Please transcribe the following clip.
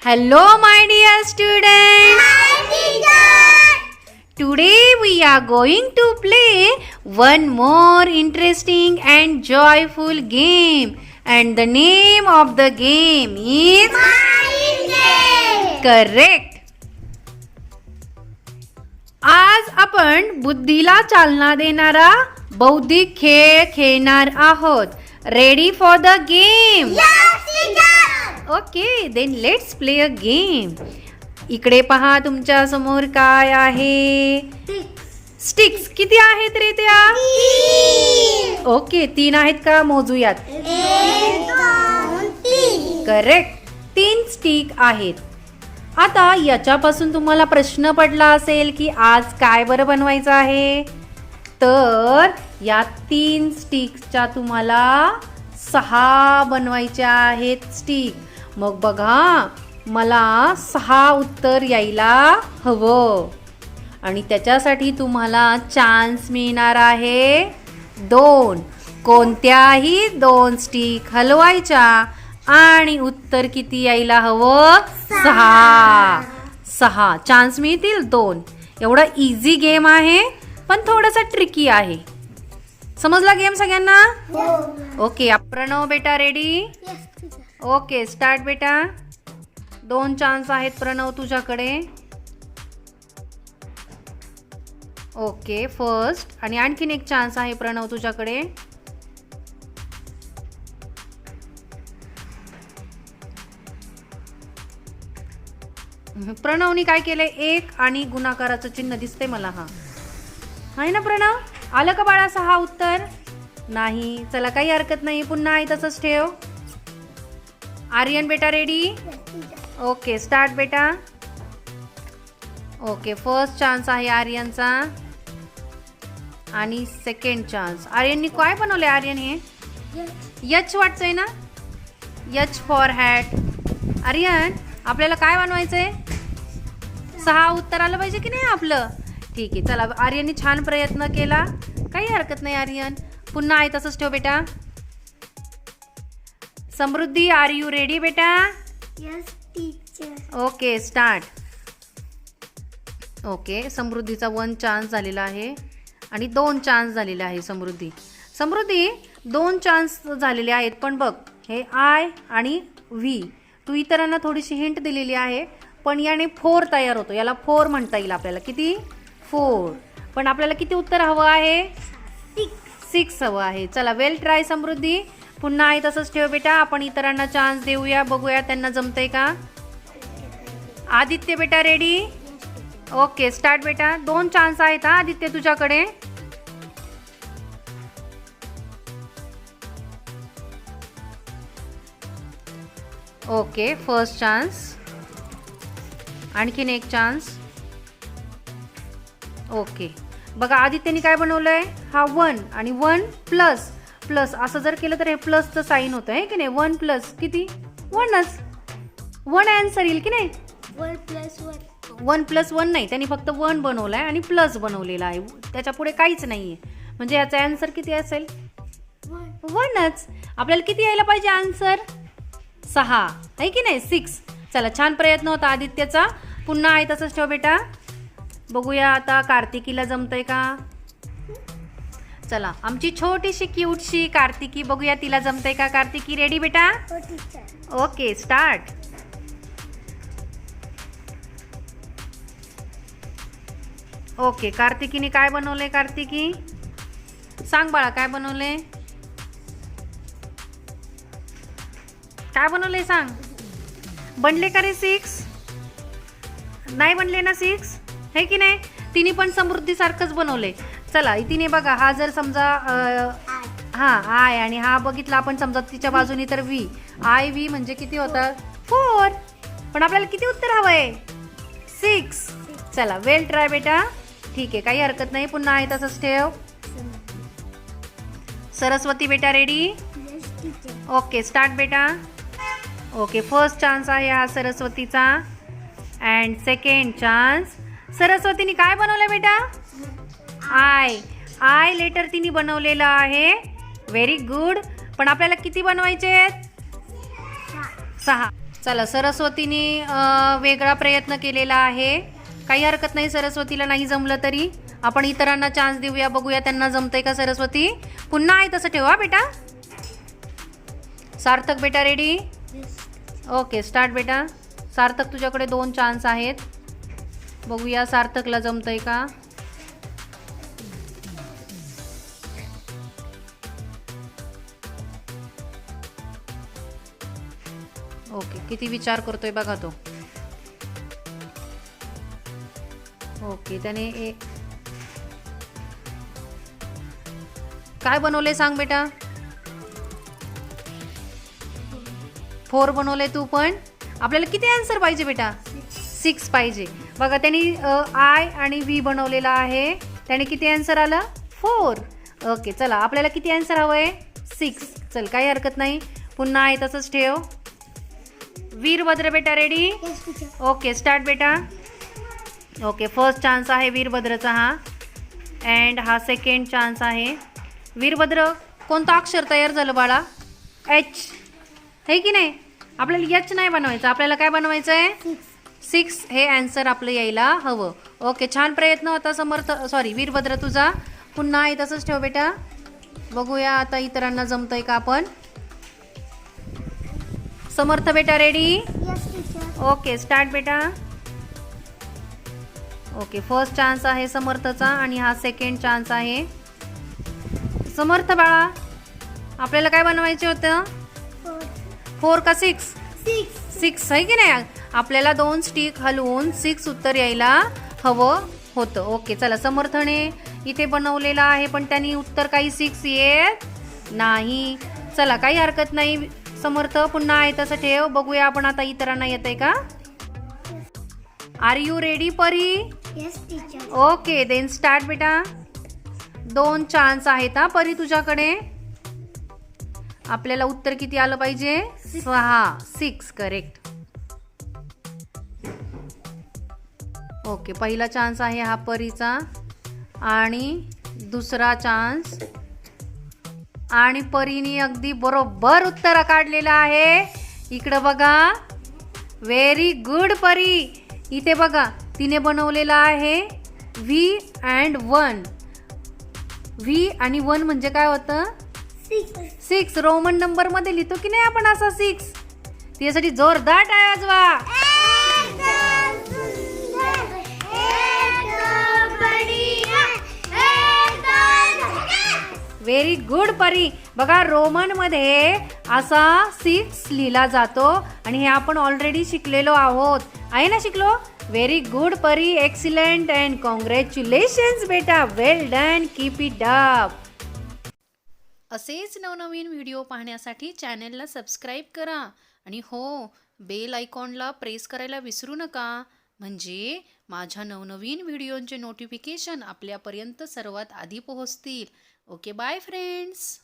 Hello, my dear students. Today we are going to play one more interesting and joyful game. And the name of the game is correct. आज आपण बुद्धीला चालना देणारा बौद्धिक खेळ खेळणार आहोत ready for the game okay then let's play a game इकडे पहा तुमच्यासमोर काय आहे? स्टिक्स किती आहेत रे त्या? ओके तीन आहेत का? मोजूयात. करेक्ट तीन. स्टिक आहेत. आता याच्यापासून तुम्हाला प्रश्न पडला असेल की आज काय बरं बनवायचं आहे? तर या तीन स्टिकच्या तुम्हाला सहा बनवायच्या आहेत स्टिक. मग बघा मला सहा उत्तर यायला हवं. आणि त्याच्यासाठी तुम्हाला चान्स मिळणार आहे दोन. कोणत्याही दोन स्टिक हलवायच्या आणि उत्तर किती यायला हवं? सहा. सहा. चान्स मिळतील दोन. एवढा इझी गेम आहे पण थोडासा ट्रिकी आहे. समजला गेम सगळ्यांना? ओके प्रणव बेटा रेडी ओके स्टार्ट बेटा. दोन चान्स आहेत प्रणव तुझ्याकडे. ओके फर्स्ट आणि आणखीन एक चान्स आहे प्रणव तुझ्याकडे. प्रणवनी काय केलंय? एक आणि गुणाकाराचं चिन्ह दिसतंय मला हा. आहे ना प्रणव? आलं का बाळा सहा उत्तर? नाही. चला काही हरकत नाही. पुन्हा आहे तसंच ठेव. आर्यन बेटा रेडी ओके स्टार्ट बेटा. ओके फर्स्ट चान्स आहे आर्यनचा. आणि सेकंड चान्स आर्यननी काय बनवले आर्यन हे? यच वाटतंय ना? H for hat. आर्यन आपल्याला काय बनवायचंय? सहा उत्तर आलं पाहिजे की नाही आपलं? ठीक आहे. चला आर्यननी छान प्रयत्न केला. काही हरकत नाही आर्यन. पुन्हा आहे तसंच ठेव बेटा. समृद्धी आर यू रेडी बेटा? ओके स्टार्ट ओके समृद्धीचा वन चान्स झालेला आहे आणि दोन चान्स झालेले आहे समृद्धी. समृद्धी दोन चान्स झालेले आहेत पण बघ हे आय आणि व्ही तू इतरांना थोडीशी हिंट दिलेली आहे पण याने फोर तयार होतो. याला फोर म्हणता येईल आपल्याला. किती? फोर पण आपल्याला किती उत्तर हवं आहे? सिक्स हवं आहे. चला वेल ट्राय समृद्धी. पुन्हा आहे तसंच ठेव बेटा. आपण इतरांना चान्स देऊया बघूया त्यांना जमतंय का? आदित्य बेटा रेडी ओके स्टार्ट बेटा. दोन चान्स आहेत हा आदित्य तुझ्याकडे. ओके फर्स्ट चान्स आणखीन एक चान्स ओके. बघा आदित्यने काय बनवलंय? हा वन आणि वन प्लस. प्लस असं जर केलं तर हे प्लसचं साईन होतं आहे की नाही? वन प्लस किती? वनच. वन आन्सर येईल की नाही? One plus one. नाही त्यांनी फक्त वन बनवलं आहे आणि प्लस बनवलेला आहे. त्याच्या पुढे काहीच नाही आहे म्हणजे याचा आन्सर किती असेल? वनच. आपल्याला किती यायला पाहिजे आन्सर सहा. आहे की नाही? सिक्स चला छान प्रयत्न होता आदित्यचा. पुन्हा आहे तसंच ठेव बेटा. बघूया आता कार्तिकीला जमतंय का? चला आमची छोटीशी क्यूटशी कार्तिकी बघूया तिला जमतंय का कार्तिकी? रेडी बेटा? ओके स्टार्ट ओके कार्तिकीने काय बनवलंय कार्तिकी? सांग बाळा काय बनवलंय? काय बनवलंय सांग? बनले का रे सिक्स नाही बनले ना सिक्स हे की नाही? तिने पण समृद्धीसारखंच बनवलंय. चला तिने बघा हा जर समजा हा आय आणि हा बघितला आपण समजा तिच्या बाजूने तर व्ही. आय व्ही म्हणजे किती होतं? फोर. पण आपल्याला किती उत्तर हवंय? सिक्स. चला वेल ट्राय बेटा. ठीक आहे काही हरकत नाही पुन्हा आहे तसंच ठेव. सरस्वती बेटा रेडी ओके स्टार्ट बेटा. ओके फर्स्ट चान्स आहे हा सरस्वतीचा. अँड सेकंड चान्स सरस्वतीने काय बनवलं बेटा? आय. आय लेटर तिने बनवलेलं आहे. व्हेरी गुड पण आपल्याला किती बनवायचे आहेत? सहा. चला सरस्वतीने वेगळा प्रयत्न केलेला आहे. काही हरकत नाही सरस्वतीला नाही जमलं तरी. आपण इतरांना चान्स देऊया बघूया त्यांना जमतंय का सरस्वती? पुन्हा आहे तसं ठेवा बेटा. सार्थक बेटा रेडी ओके स्टार्ट बेटा. सार्थक तुझ्याकडे दोन चान्स आहेत. बघूया सार्थकला जमतंय का? ओके किती विचार करतोय बघा तो. ओके त्याने ए काय बनवले सांग बेटा? फोर बनवले तू पण? आपल्याला किती आन्सर पाहिजे बेटा? सिक्स पाहिजे. बघा त्यांनी आय आणि व्ही बनवलेला आहे. त्याने किती आन्सर आलं? फोर ओके चला आपल्याला किती आन्सर हवं आहे सिक्स चल काही हरकत नाही. पुन्हा आहे तसंच ठेव. वीरभद्र बेटा रेडी ओके स्टार्ट बेटा. ओके फर्स्ट चान्स आहे वीरभद्रचा हा. अँड हा सेकंड चान्स आहे. वीरभद्र कोणतं अक्षर तयार झालं बाळा? एच हे की नाही? आपल्याला एच नाही बनवायचं. आपल्याला काय बनवायचं आहे सिक्स हे आन्सर आपलं यायला हवं. ओके छान प्रयत्न होता समर्थ सॉरी वीरभद्र तुझा. पुन्हा आहे तसंच ठेव बेटा. बघूया आता इतरांना जमतंय का आपण. समर्थ बेटा रेडी ओके स्टार्ट बेटा. ओके फर्स्ट चान्स आहे समर्थचा आणि हा सेकंड चान्स आहे. समर्थ बाळा आपल्याला काय बनवायचे होतं? फोर का सिक्स सिक्स आहे की नाही? आपल्याला दोन स्टिक हलवून सिक्स उत्तर यायला हवं होतं. ओके चला समर्थने इथे बनवलेलं आहे पण त्यांनी उत्तर काही सिक्स येत नाही. चला काही हरकत नाही. समर्थ पुन्हा आहे तसं ठेव. बघूया आपण आता इतरांना येत आहे का? Are you ready Pari? Okay then start बेटा. दोन चान्स आहेत हा परी तुझ्याकडे. आपल्याला उत्तर किती आलं पाहिजे? सहा. सिक्स करेक्ट ओके पहिला चान्स आहे हा परीचा. आणि दुसरा चान्स आणि परीने अगदी बरोबर उत्तर काढलेलं आहे. इकडं बघा. व्हेरी गुड परी. इथे बघा तिने बनवलेलं आहे व्ही अँड वन व्ही आणि वन म्हणजे काय होतं? सिक्स रोमन नंबरमध्ये लिहितो की नाही आपण असा सिक्स त्यासाठी जोरदार टाळ्या वाजवा. व्हेरी गुड परी. बघा रोमनमध्ये असा सिक्स लिहिला जातो आणि हे आपण ऑलरेडी शिकलेलो आहोत. आहे ना शिकलो? Very good Pari. Excellent and congratulations बेटा. Well done keep it up असेच नवनवीन व्हिडिओ पाहण्यासाठी चॅनेलला सबस्क्राईब करा. आणि हो बेल आयकॉनला प्रेस करायला विसरू नका. म्हणजे माझ्या नवनवीन व्हिडिओंचे नोटिफिकेशन आपल्यापर्यंत सर्वात आधी पोहोचतील. Okay, bye friends.